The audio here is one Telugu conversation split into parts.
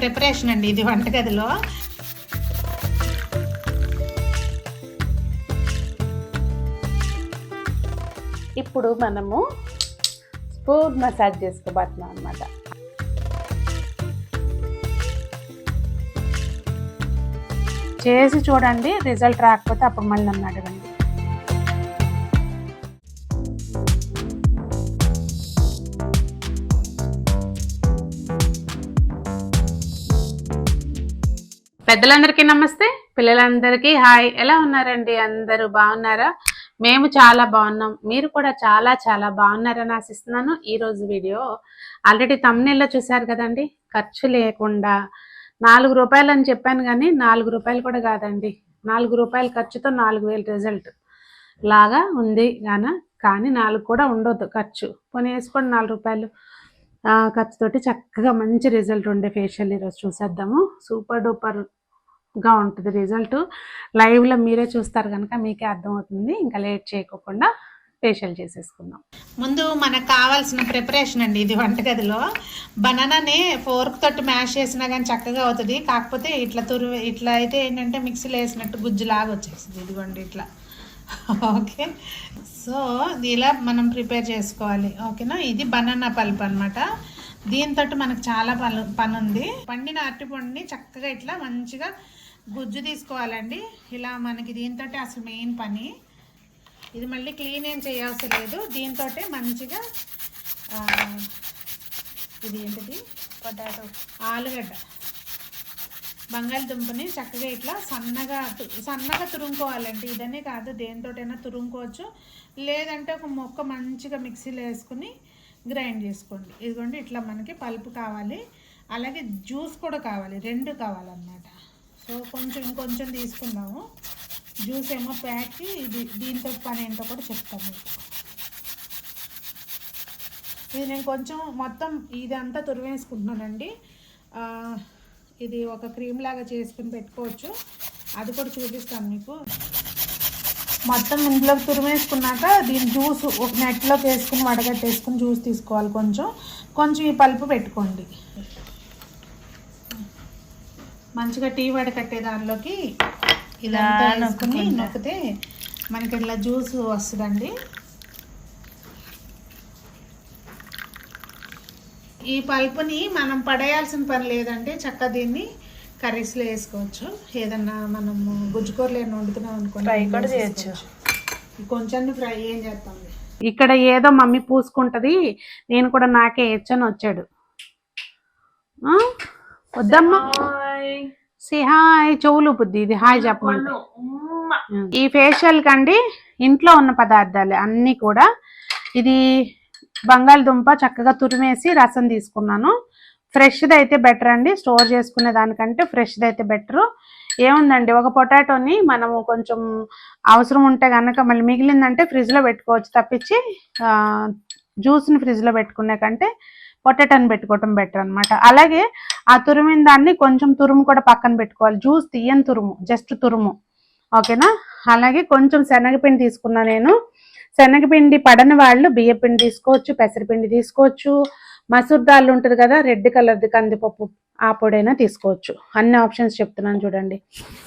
ప్రిపరేషన్ అండి ఇది వంటగదిలో. ఇప్పుడు మనము స్పూన్ మసాజ్ చేసుకోబోతున్నాం అనమాట చేసి చూడండి రిజల్ట్ రాకపోతే అప్పుడు మళ్ళీ నన్ను అడగండి. పెద్దలందరికీ నమస్తే. పిల్లలందరికీ హాయ్. ఎలా ఉన్నారండి? అందరూ బాగున్నారా? మేము చాలా బాగున్నాం. మీరు కూడా చాలా చాలా బాగున్నారని ఆశిస్తున్నాను. ఈ రోజు వీడియో ఆల్రెడీ తమ్నేల్లో చూశారు కదండి. ఖర్చు లేకుండా నాలుగు రూపాయలు అని చెప్పాను కానీ నాలుగు రూపాయలు కూడా కాదండి. నాలుగు రూపాయల ఖర్చుతో నాలుగు వేలు రిజల్ట్ లాగా ఉంది గాన. కానీ నాలుగు కూడా ఉండొద్దు ఖర్చు. పోనీ వేసుకోండి నాలుగు రూపాయలు. ఆ, ఖర్చుతోటి చక్కగా మంచి రిజల్ట్ ఉండే ఫేషియల్ ఈరోజు చూసేద్దాము. సూపర్ డూపర్ గా ఉంటుంది రిజల్ట్ లైవ్లో మీరే చూస్తారు కనుక మీకే అర్థమవుతుంది. ఇంకా లేట్ చేయకోకుండా ఫేషియల్ చేసేసుకుందాం. ముందు మనకు కావాల్సిన ప్రిపరేషన్ అండి ఇది వంటగదిలో. బనానాని ఫోర్క్ తోటి మ్యాష్ చేసినా కానీ చక్కగా అవుతుంది. కాకపోతే ఇట్లా తురు ఇట్లా అయితే ఏంటంటే మిక్సీలో వేసినట్టు గుజ్జులాగా వచ్చేస్తుంది. ఇదిగోండి ఇట్లా. ఓకే. సో ఇది ఇలా మనం ప్రిపేర్ చేసుకోవాలి. ఓకేనా? ఇది బనానా పల్ప్ అనమాట దీంతో మనకు చాలా పను పని ఉంది పండిన అరటిపండుని చక్కగా ఇట్లా మంచిగా గుజ్జు తీసుకోవాలండి. ఇలా మనకి దీంతో అసలు మెయిన్ పని. ఇది మళ్ళీ క్లీన్ ఏం చేయవసరం లేదు. దీంతో మంచిగా ఇది ఏంటిది? పొటాటో. ఆలుగడ్డ. బంగాళదుంపని చక్కగా ఇట్లా సన్నగా సన్నగా తురుముకోవాలండి. ఇదనే కాదు దేనితోటైనా తురుముకోవచ్చు. లేదంటే ఒక మొక్క మంచిగా మిక్సీలో వేసుకుని గ్రైండ్ చేసుకోండి. ఇదిగోండి ఇట్లా మనకి పల్పు కావాలి. అలాగే జ్యూస్ కూడా కావాలి. రెండు కావాలన్నమాట. సో కొంచెం ఇంకొంచెం తీసుకున్నాము జ్యూస్ ఏమో ప్యాక్ ఇది దీంతో పని ఏంటో కూడా చెప్తాను ఇది నేను కొంచెం మొత్తం ఇదంతా తురివేసుకుంటున్నానండి ఇది ఒక క్రీమ్ లాగా చేసుకుని పెట్టుకోవచ్చు. అది కూడా చూపిస్తాను మీకు. మొత్తం ఇంట్లోకి తురిమేసుకున్నాక దీని జ్యూస్ ఒక నెట్లోకి వేసుకుని వడగట్టేసుకుని జ్యూస్ తీసుకోవాలి కొంచెం. కొంచెం ఈ పలుపు పెట్టుకోండి. మంచిగా టీ వడకట్టే దానిలోకి ఇలా వేసుకుని నొక్కితే మనకి ఇట్లా జ్యూస్ వస్తుందండి. ఈ పల్పుని మనం పడేయాల్సిన పని లేదంటే చక్క దీన్ని కర్రీస్లో వేసుకోవచ్చు. ఏదన్నా మనము గుజ్జుకూరలు ఏమైనా వండుతున్నాం అనుకోండి Fry కూడా చేయొచ్చు. కొంచెం ఫ్రై ఏం చేస్తాం? ఇక్కడ ఏదో మమ్మీ పూసుకుంటది. నేను కూడా నాకే ఇచ్చని వచ్చాడు. ఆ? సి హాయ్ చెవులు బుద్ధి ఇది హాయ్ చెప్పమంటే ఈ ఫేషియల్ కండి ఇంట్లో ఉన్న పదార్థాలు అన్నీ కూడా. ఇది బంగాళదుంప చక్కగా తురిమేసి రసం తీసుకున్నాను. ఫ్రెష్ది అయితే బెటర్ అండి స్టోర్ చేసుకునే దానికంటే ఫ్రెష్ది అయితే బెటర్ ఏముందండి ఒక పొటాటోని మనము కొంచెం అవసరం ఉంటే కనుక మళ్ళీ మిగిలిందంటే ఫ్రిడ్జ్లో పెట్టుకోవచ్చు తప్పించి ఆ, జ్యూస్ని ఫ్రిడ్జ్లో పెట్టుకునే కంటే పొటాటోని పెట్టుకోవటం బెటర్ అన్నమాట. అలాగే ఆ తురిమిన దాన్ని కొంచెం తురుము కూడా పక్కన పెట్టుకోవాలి. జ్యూస్ తీయని తురుము జస్ట్ తురుము. ఓకేనా అలాగే కొంచెం శనగపిండి తీసుకున్నా నేను. శనగపిండి పడని వాళ్ళు బియ్యపిండి తీసుకోవచ్చు పెసరపిండి తీసుకోవచ్చు మసూర్ దాల్ ఉంటుంది కదా రెడ్ కలర్ది కందిపప్పు ఆ పొడైనా తీసుకోవచ్చు. అన్ని ఆప్షన్స్ చెప్తున్నాను చూడండి.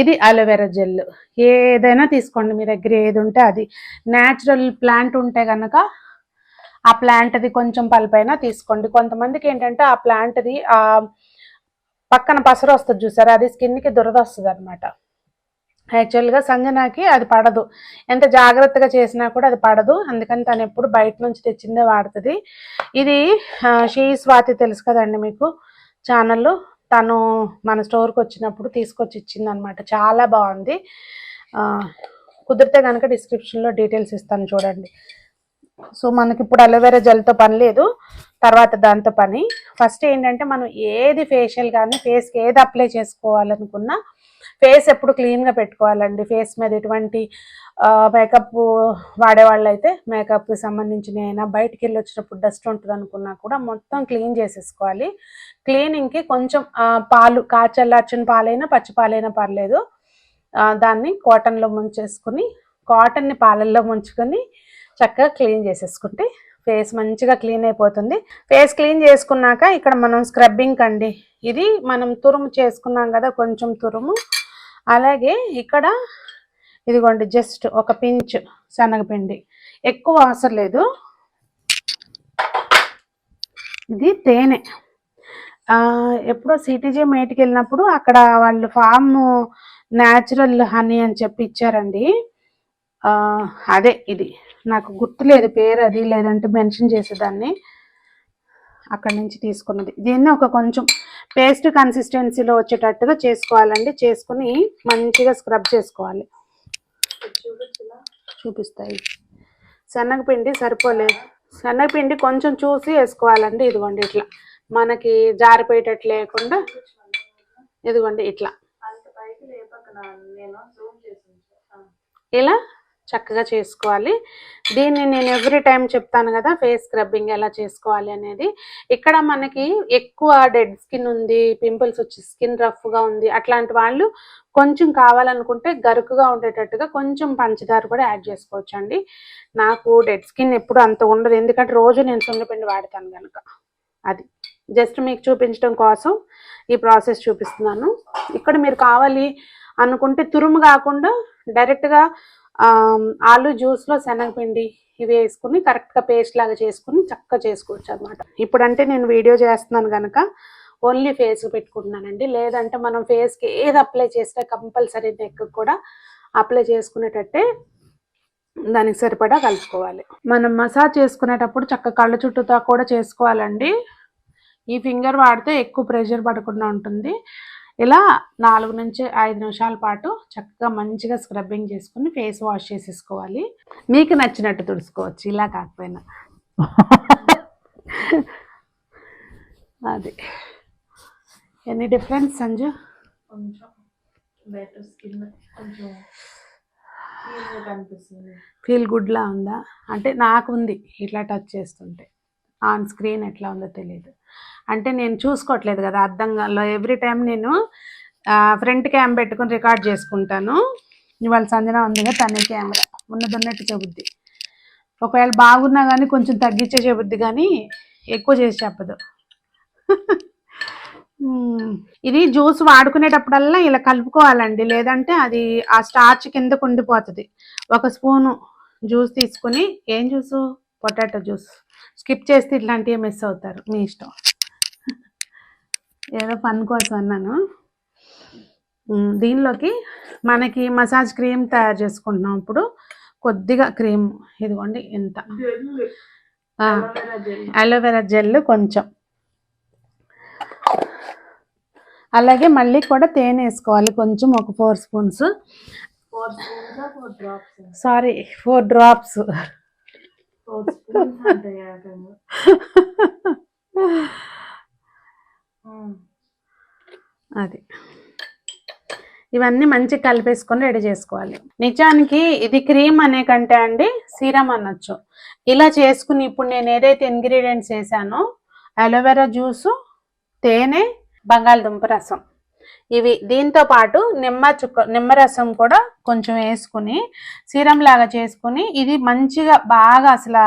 ఇది అలోవెరా జెల్. ఏదైనా తీసుకోండి మీ దగ్గర ఏది ఉంటే అది. న్యాచురల్ ప్లాంట్ ఉంటే కనుక ఆ ప్లాంట్ది కొంచెం పల్పైనా తీసుకోండి. కొంతమందికి ఏంటంటే ఆ ప్లాంట్ది ఆ పక్కన పసరు వస్తుంది చూసారా? అది స్కిన్కి దురద వస్తుంది అనమాట యాక్చువల్గా సంజనాకి అది పడదు. ఎంత జాగ్రత్తగా చేసినా కూడా అది పడదు. అందుకని తను ఎప్పుడు బయట నుంచి తెచ్చిందే వాడుతుంది. ఇది షీ స్వాతి తెలుసు కదండి మీకు? ఛానల్ తను మన స్టోర్కి వచ్చినప్పుడు తీసుకొచ్చి ఇచ్చింది అనమాట చాలా బాగుంది. కుదిరితే కనుక డిస్క్రిప్షన్లో డీటెయిల్స్ ఇస్తాను చూడండి. సో మనకి ఇప్పుడు అలోవెరా జెల్తో పని లేదు. తర్వాత దాంతో పని. ఫస్ట్ ఏంటంటే మనం ఏది ఫేషియల్ కానీ ఫేస్కి ఏది అప్లై చేసుకోవాలనుకున్నా ఫేస్ ఎప్పుడు క్లీన్గా పెట్టుకోవాలండి. ఫేస్ మీద ఎటువంటి మేకప్ వాడేవాళ్ళు అయితే మేకప్కి సంబంధించిన అయినా బయటికి వెళ్ళి వచ్చినప్పుడు డస్ట్ ఉంటుంది అనుకున్నా కూడా మొత్తం క్లీన్ చేసేసుకోవాలి. క్లీనింగ్కి కొంచెం పాలు కాచల్లార్చిన పాలైనా పచ్చి పాలైనా పర్లేదు. దాన్ని కాటన్లో ముంచేసుకుని కాటన్ని పాలల్లో ముంచుకొని చక్కగా క్లీన్ చేసేసుకుంటే ఫేస్ మంచిగా క్లీన్ అయిపోతుంది. ఫేస్ క్లీన్ చేసుకున్నాక ఇక్కడ మనం స్క్రబ్బింగ్ అండి ఇది మనం తురుము చేసుకున్నాం కదా కొంచెం తురుము. అలాగే ఇక్కడ ఇదిగోండి జస్ట్ ఒక పించ్ శనగపిండి. ఎక్కువ అవసరం లేదు. ఇది తేనె. ఎప్పుడో సిటీజీ మేటికి వెళ్ళినప్పుడు అక్కడ వాళ్ళు ఫామ్ న్యాచురల్ హనీ అని చెప్పి ఇచ్చారండి. అదే ఇది. నాకు గుర్తులేదు పేరు అది లేదంటే మెన్షన్ చేసేదాన్ని. అక్కడ నుంచి తీసుకున్నది. దీన్ని ఒక కొంచెం పేస్ట్ కన్సిస్టెన్సీలో వచ్చేటట్టుగా చేసుకోవాలండి. చేసుకుని మంచిగా స్క్రబ్ చేసుకోవాలి. చూపిస్తాయి శనగపిండి సరిపోలేదు. శనగపిండి కొంచెం చూసి వేసుకోవాలండి. ఇదిగోండి ఇట్లా. మనకి జారిపోయేటట్లు లేకుండా ఇదిగోండి ఇట్లా. ఇలా చక్కగా చేసుకోవాలి. దీన్ని నేను ఎవ్రీ టైం చెప్తాను కదా ఫేస్ స్క్రబ్బింగ్ ఎలా చేసుకోవాలి అనేది. ఇక్కడ మనకి ఎక్కువ డెడ్ స్కిన్ ఉంది పింపుల్స్ వచ్చి స్కిన్ రఫ్గా ఉంది అట్లాంటి వాళ్ళు కొంచెం కావాలనుకుంటే గరుకుగా ఉండేటట్టుగా కొంచెం పంచదార కూడా యాడ్ చేసుకోవచ్చు అండి నాకు డెడ్ స్కిన్ ఎప్పుడు అంత ఉండదు ఎందుకంటే రోజు నేను సున్నపిండి వాడతాను కనుక అది. జస్ట్ మీకు చూపించడం కోసం ఈ ప్రాసెస్ చూపిస్తున్నాను. ఇక్కడ మీరు కావాలి అనుకుంటే తురుము కాకుండా డైరెక్ట్గా ఆలు జ్యూస్లో శనగపిండి ఇవి వేసుకుని కరెక్ట్గా పేస్ట్ లాగా చేసుకుని చక్కగా చేసుకోవచ్చు అనమాట ఇప్పుడంటే నేను వీడియో చేస్తున్నాను కనుక ఓన్లీ ఫేస్ పెట్టుకుంటున్నానండి. లేదంటే మనం ఫేస్కి ఏది అప్లై చేస్తే కంపల్సరీ నెక్ కూడా అప్లై చేసుకునేటట్టే దానికి సరిపడా కలుపుకోవాలి. మనం మసాజ్ చేసుకునేటప్పుడు చక్క కళ్ళ చుట్టూతో కూడా చేసుకోవాలండి. ఈ ఫింగర్ వాడితే ఎక్కువ ప్రెషర్ పడకుండా ఉంటుంది. ఇలా నాలుగు నుంచి ఐదు నిమిషాల పాటు చక్కగా మంచిగా స్క్రబ్బింగ్ చేసుకుని ఫేస్ వాష్ చేసేసుకోవాలి. మీకు నచ్చినట్టు తుడుచుకోవచ్చు ఇలా కాకపోయినా. అది. Any difference Sanju? ఫీల్ గుడ్లా ఉందా? అంటే నాకు ఉంది ఇట్లా టచ్ చేస్తుంటే. ఆన్ స్క్రీన్ ఎట్లా ఉందో తెలియదు అంటే నేను చూసుకోవట్లేదు కదా అర్థంలో ఎవ్రీ టైం నేను ఫ్రంట్ క్యామ్ పెట్టుకుని రికార్డ్ చేసుకుంటాను. ఇవాళ సంజన ఉందిగా తనే కెమెరా ఉన్నది ఉన్నట్టు చెబుద్ది. ఒకవేళ బాగున్నా కానీ కొంచెం తగ్గించే చెబుద్ది కానీ ఎక్కువ చేసి చెప్పదు. ఇది జ్యూస్ వాడుకునేటప్పుడల్లా ఇలా కలుపుకోవాలండి. లేదంటే అది ఆ స్టార్చ్ కిందకు ఉండిపోతుంది ఒక స్పూను జ్యూస్ తీసుకుని ఏం జ్యూసు? Potato juice. స్కిప్ చేస్తే ఇట్లాంటివి మిస్ అవుతారు. మీ ఇష్టం. ఏదో పని కోసం అన్నాను. దీనిలోకి మనకి మసాజ్ క్రీమ్ తయారు చేసుకుంటున్నాం ఇప్పుడు. కొద్దిగా క్రీమ్. ఇదిగోండి ఇంత. అలోవెరా జెల్ కొంచెం. అలాగే మళ్ళీ కూడా తేనె వేసుకోవాలి. కొంచెం ఒక four spoons. Sorry four drops four spoons అంటాయి ఏకంగా ఉమ్. అది. ఇవన్నీ మంచిగా కలిపేసుకొని రెడీ చేసుకోవాలి. నిజానికి ఇది క్రీమ్ అనే కంటే అండి సీరం అనొచ్చు. ఇలా చేసుకుని ఇప్పుడు నేను ఏదైతే ఇంగ్రీడియంట్స్ వేసానో అలోవెరా జ్యూసు తేనె బంగాళదుంప రసం. ఇవి దీంతో పాటు నిమ్మ చుక్క నిమ్మరసం కూడా కొంచెం వేసుకుని సీరం లాగా చేసుకుని ఇది మంచిగా బాగా అసలు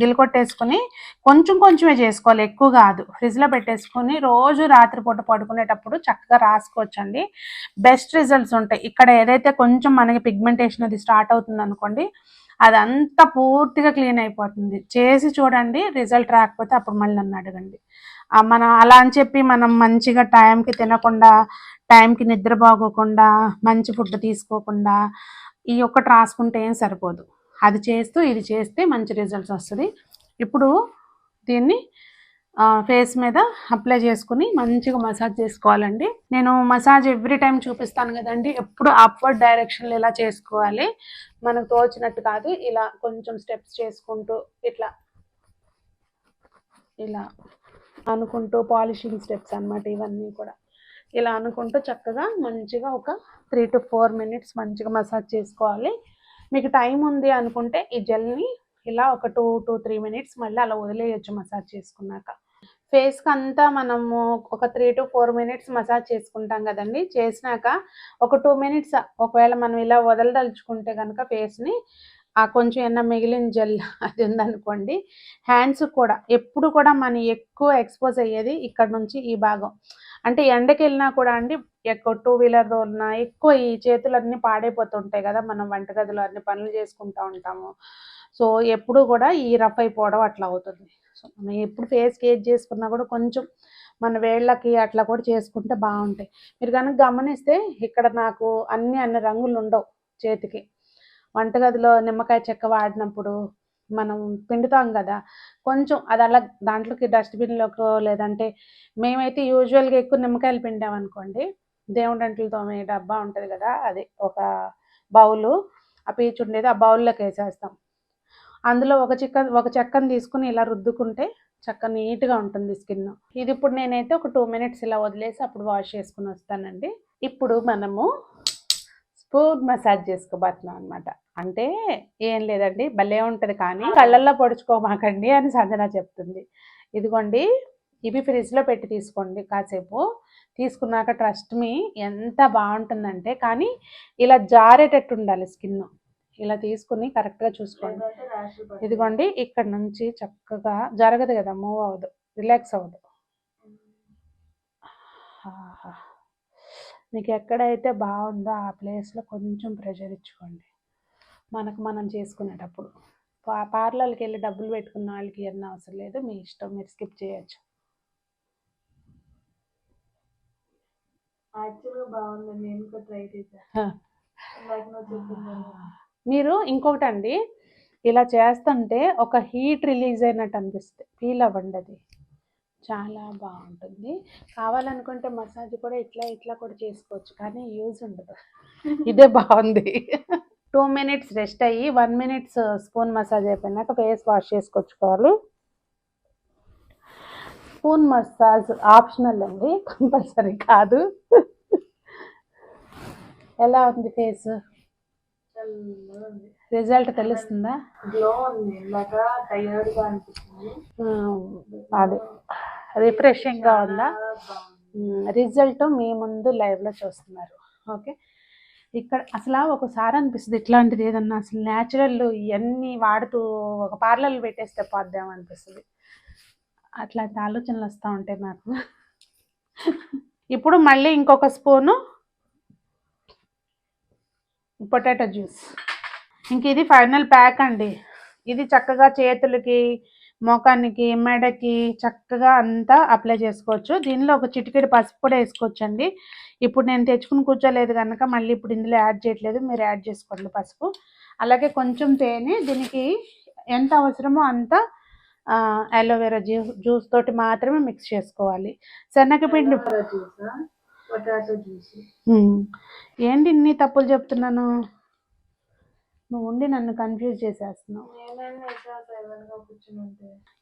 గిలకొట్టేసుకుని కొంచెం కొంచెమే చేసుకోవాలి. ఎక్కువ కాదు. ఫ్రిడ్జ్లో పెట్టేసుకుని రోజు రాత్రిపూట పడుకునేటప్పుడు చక్కగా రాసుకోవచ్చండి. బెస్ట్ రిజల్ట్స్ ఉంటాయి. ఇక్కడ ఏదైతే కొంచెం మనకి పిగ్మెంటేషన్ అది స్టార్ట్ అవుతుంది అనుకోండి అదంతా పూర్తిగా క్లీన్ అయిపోతుంది. చేసి చూడండి రిజల్ట్ రాకపోతే అప్పుడు మళ్ళీ నన్ను అడగండి. మనం అలా అని చెప్పి మనం మంచిగా టైంకి తినకుండా టైంకి నిద్ర బాగోకుండా మంచి ఫుడ్ తీసుకోకుండా ఈ ఒక్కటి రాసుకుంటే ఏం సరిపోదు. అది చేస్తూ ఇది చేస్తే మంచి రిజల్ట్స్ వస్తుంది. ఇప్పుడు దీన్ని ఫేస్ మీద అప్లై చేసుకుని మంచిగా మసాజ్ చేసుకోవాలండి. నేను మసాజ్ ఎవ్రీ టైం చూపిస్తాను కదండి. ఎప్పుడు అప్వర్డ్ డైరెక్షన్లో ఇలా చేసుకోవాలి. మనకు తోచినట్టు కాదు. ఇలా కొంచెం స్టెప్స్ చేసుకుంటూ ఇట్లా ఇలా. అనుకుంటూ పాలిషింగ్ స్టెప్స్ అన్నమాట ఇవన్నీ కూడా. ఇలా అనుకుంటూ చక్కగా మంచిగా ఒక త్రీ టు ఫోర్ మినిట్స్ మంచిగా మసాజ్ చేసుకోవాలి. మీకు టైం ఉంది అనుకుంటే ఈ జెల్ని ఇలా ఒక టూ టు త్రీ మినిట్స్ మళ్ళీ అలా వదిలేయచ్చు మసాజ్ చేసుకున్నాక. ఫేస్కి అంతా మనము ఒక three to four minutes massage చేసుకుంటాం కదండి. చేసినాక ఒక టూ మినిట్స్ ఒకవేళ మనం ఇలా వదలదలుచుకుంటే కనుక ఫేస్ని ఆ కొంచెం ఏమన్నా మిగిలిన జెల్ అది ఉందనుకోండి హ్యాండ్స్ కూడా ఎప్పుడు కూడా మనం ఎక్కువ ఎక్స్పోజ్ అయ్యేది ఇక్కడ నుంచి ఈ భాగం. అంటే ఎండకి వెళ్ళినా కూడా అండి ఎక్కువ టూ వీలర్ తోలినా ఎక్కువ ఈ చేతులన్నీ పాడైపోతుంటాయి కదా మనం వంటగదిలో అన్ని పనులు చేసుకుంటూ ఉంటాము. సో ఎప్పుడు కూడా ఈ రఫ్ అయిపోవడం అట్లా అవుతుంది. సో మనం ఎప్పుడు ఫేస్కి ఏది చేసుకున్నా కూడా కొంచెం మన వేళ్ళకి అట్లా కూడా చేసుకుంటే బాగుంటాయి. మీరు కనుక గమనిస్తే ఇక్కడ నాకు అన్ని అన్ని రంగులు ఉండవు చేతికి. వంటగదిలో నిమ్మకాయ చెక్క వాడినప్పుడు మనం పిండుతాం కదా కొంచెం అది అలా దాంట్లోకి డస్ట్బిన్లోకి లేదంటే మేమైతే యూజువల్గా ఎక్కువ నిమ్మకాయలు పిండామనుకోండి దేవుడి అంట్లు తోమే డబ్బా ఉంటుంది కదా అది ఒక బౌలు ఆ పీచు ఉండేది ఆ బౌల్లోకి వేసేస్తాం. అందులో ఒక చిక్క ఒక చెక్కను తీసుకుని ఇలా రుద్దుకుంటే చక్క నీట్గా ఉంటుంది స్కిన్. ఇది ఇప్పుడు నేనైతే ఒక టూ మినిట్స్ ఇలా వదిలేసి అప్పుడు వాష్ చేసుకుని వస్తానండి. ఇప్పుడు మనము స్పూన్ మసాజ్ చేసుకోబోతున్నాం అనమాట అంటే ఏం లేదండి భలే ఉంటుంది కానీ కళ్ళల్లో పొడుచుకోమాకండి అని సంజన చెప్తుంది. ఇదిగోండి ఇవి ఫ్రిడ్జ్లో పెట్టి తీసుకోండి కాసేపు. తీసుకున్నాక ట్రస్ట్ మీ ఎంత బాగుంటుందంటే కానీ ఇలా జారేటట్టు ఉండాలి స్కిన్ ఇలా తీసుకుని కరెక్ట్గా చూసుకోండి. ఇదిగోండి ఇక్కడ నుంచి చక్కగా జరగదు కదా మూవ్ అవ్వదు రిలాక్స్ అవ్వదు. ఆహా. మీకు ఎక్కడైతే బాగుందో ఆ ప్లేస్లో కొంచెం ప్రెషర్ ఇచ్చుకోండి. మనకు మనం చేసుకునేటప్పుడు. పార్లర్కి వెళ్ళి డబ్బులు పెట్టుకున్న వాళ్ళకి ఎన్న అవసరం లేదు. మీ ఇష్టం మీరు స్కిప్ చేయొచ్చు. యాక్చువల్గా బాగుంది. నేను కూడా ట్రై చేశాను హ. ఇందాక నువ్వు చెప్పింది. మీరు ఇంకొకటి అండి ఇలా చేస్తుంటే ఒక హీట్ రిలీజ్ అయినట్టు అనిపిస్తుంది. ఫీల్ అవ్వండి అది చాలా బాగుంటుంది. కావాలనుకుంటే మసాజ్ కూడా ఇట్లా ఇట్లా కూడా చేసుకోవచ్చు. కానీ యూజ్ ఉండదు. ఇదే బాగుంది. టూ మినిట్స్ రెస్ట్ అయ్యి వన్ మినిట్స్ స్పూన్ మసాజ్ అయిపోయినాక ఫేస్ వాష్ చేసుకొచ్చుకోవాలి స్పూన్ మసాజ్ ఆప్షనల్ అండి. కంపల్సరీ కాదు. ఎలా ఉంది ఫేస్? ఉంది. రిజల్ట్ తెలుస్తుందా? గ్లో ఉంది. ఇందాక టైర్డ్గా అనిపిస్తుంది అదే. రిఫ్రెషింగ్గా ఉందా? రిజల్ట్ మీ ముందు లైవ్లో చూస్తున్నారు. ఓకే. ఇక్కడ అసలు ఒకసారి అనిపిస్తుంది ఇట్లాంటిది ఏదన్నా అసలు న్యాచురల్ ఇవన్నీ వాడుతూ ఒక పార్లర్లు పెట్టేస్తే పోద్దాం అనిపిస్తుంది. అట్లాంటి ఆలోచనలు వస్తూ ఉంటాయి నాకు ఇప్పుడు మళ్ళీ ఇంకొక స్పూను పొటాటో జ్యూస్. ఇంక ఇది ఫైనల్ ప్యాక్ అండి. ఇది చక్కగా చేతులకి మోకానికి మెడకి చక్కగా అంతా అప్లై చేసుకోవచ్చు. దీనిలో ఒక చిటికెడు పసుపు కూడా వేసుకోవచ్చు అండి ఇప్పుడు నేను తెచ్చుకుని కూర్చోలేదు కనుక మళ్ళీ ఇప్పుడు ఇందులో యాడ్ చేయట్లేదు. మీరు యాడ్ చేసుకోండి పసుపు. అలాగే కొంచెం తేనె. దీనికి ఎంత అవసరమో అంత అలోవెరా జ్యూస్ జ్యూస్ తోటి మాత్రమే మిక్స్ చేసుకోవాలి. శనగపిండి పొటాటో జ్యూస్. ఏంటి ఇన్ని తప్పులు చెప్తున్నాను? నువ్వు ఉండి నన్ను కన్ఫ్యూజ్ చేసేస్తున్నావు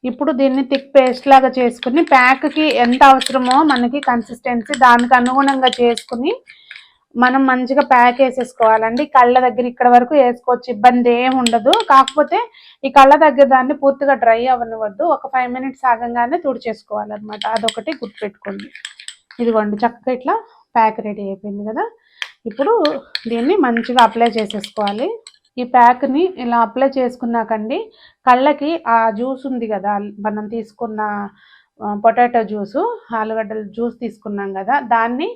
ఇప్పుడు దీన్ని థిక్ పేస్ట్ లాగా చేసుకుని ప్యాక్కి ఎంత అవసరమో మనకి కన్సిస్టెన్సీ దానికి అనుగుణంగా చేసుకుని మనం మంచిగా ప్యాక్ వేసేసుకోవాలండి. కళ్ళ దగ్గర ఇక్కడ వరకు వేసుకోవచ్చు ఇబ్బంది ఏం ఉండదు. కాకపోతే ఈ కళ్ళ దగ్గర దాన్ని పూర్తిగా డ్రై అవ్వనివద్దు ఒక ఫైవ్ మినిట్స్ ఆగంగానే తుడిచేసుకోవాలన్నమాట అదొకటి గుర్తుపెట్టుకోండి. ఇదిగోండి చక్కగా ఇట్లా ప్యాక్ రెడీ అయిపోయింది కదా. ఇప్పుడు దీన్ని మంచిగా అప్లై చేసేసుకోవాలి. ఈ ప్యాక్ని ఇలా అప్లై చేసుకున్నాకండి కళ్ళకి ఆ జ్యూస్ ఉంది కదా మనం తీసుకున్న పొటాటో జ్యూసు ఆలుగడ్డల జ్యూస్ తీసుకున్నాం కదా దాన్ని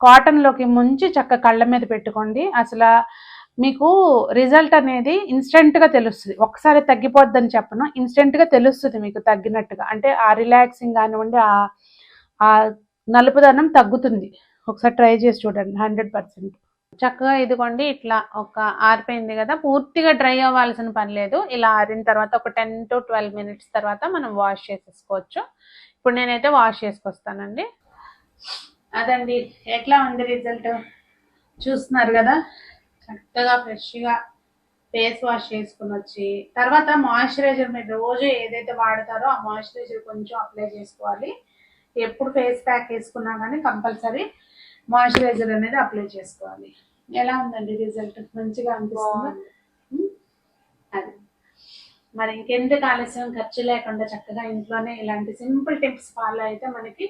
కాటన్లోకి ముంచి చక్క కళ్ళ మీద పెట్టుకోండి. అసలు మీకు రిజల్ట్ అనేది ఇన్స్టెంట్గా తెలుస్తుంది. ఒకసారి తగ్గిపోద్దని చెప్పను ఇన్స్టెంట్గా తెలుస్తుంది మీకు తగ్గినట్టుగా. అంటే ఆ రిలాక్సింగ్ కానివ్వండి ఆ ఆ నలుపుదనం తగ్గుతుంది. ఒకసారి ట్రై చేసి చూడండి హండ్రెడ్ పర్సెంట్. చక్కగా ఇదిగోండి ఇట్లా ఒక ఆరిపోయింది కదా. పూర్తిగా డ్రై అవ్వాల్సిన పని లేదు. ఇలా ఆరిన తర్వాత ఒక టెన్ టు ట్వెల్వ్ మినిట్స్ తర్వాత మనం వాష్ చేసేసుకోవచ్చు. ఇప్పుడు నేనైతే వాష్ చేసుకొస్తానండి. అదండి ఎట్లా ఉంది రిజల్ట్? చూస్తున్నారు కదా? చక్కగా ఫ్రెష్గా ఫేస్ వాష్ చేసుకుని వచ్చి తర్వాత మాయిశ్చరైజర్ మీరు రోజు ఏదైతే వాడతారో ఆ మాయిశ్చరైజర్ కొంచెం అప్లై చేసుకోవాలి. ఎప్పుడు ఫేస్ ప్యాక్ వేసుకున్నా కానీ కంపల్సరీ మాయిశ్చరైజర్ అనేది అప్లై చేసుకోవాలి. ఎలా ఉందండి రిజల్ట్? మంచిగా అనిపిస్తుంది. అది. మరి ఇంకెందుకు ఆలస్యం? ఖర్చు లేకుండా చక్కగా ఇంట్లోనే ఇలాంటి సింపుల్ టిప్స్ ఫాలో అయితే మనకి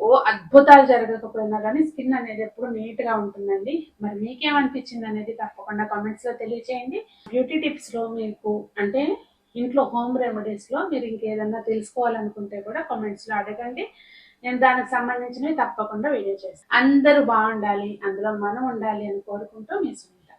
ఓ అద్భుతాలు జరగకపోయినా కానీ స్కిన్ అనేది ఎప్పుడు నీట్గా ఉంటుందండి. మరి మీకేమనిపించింది అనేది తప్పకుండా కామెంట్స్లో తెలియచేయండి. బ్యూటీ టిప్స్లో మీకు అంటే ఇంట్లో హోమ్ రెమెడీస్లో మీరు ఇంకేదన్నా తెలుసుకోవాలనుకుంటే కూడా కామెంట్స్లో అడగండి. నేను దానికి సంబంధించినవి తప్పకుండా వీడియో చేస్తాను. అందరూ బాగుండాలి అందులో మనం ఉండాలి అని కోరుకుంటూ మీ సునీత.